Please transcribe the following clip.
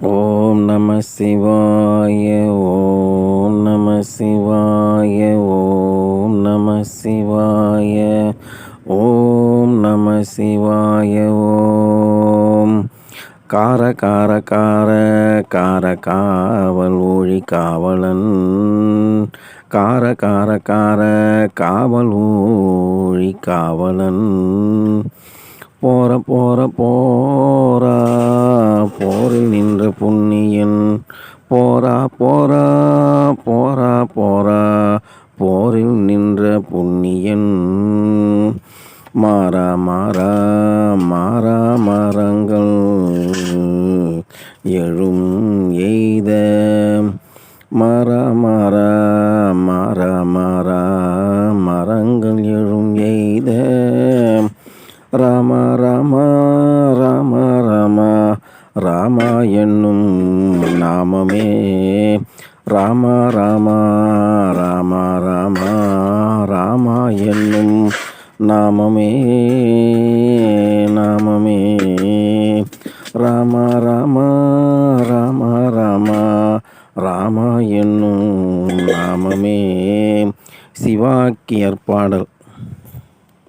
ஓம் நம சிவாய ஓம் நம சிவாய ஓம் நம சிவாய ஓம் நம சிவாய ஓம். கார கார கார கார காவல் ஊழி காவலன். கார கார கார காவல் ஊழி காவலன். போற போற போற நீயன் போரா போரா போரா போரா போரில் நின்ற புண்ணியன். மாறா மாறா மாறா மரங்கள் எழும் எய்த. மாறா மாறா மாறா மாறா மரங்கள் எழும் எய்த. ராம ராம ரா ராமா என்னும் நாமமே. ராமா ராமா ராமா ராமா ராமா என்னும் நாமமே. நாமமே. ராமா ராமா ராமா ராமா ராமா என்னும் நாமமே. சிவாக்கியர் பாடல்.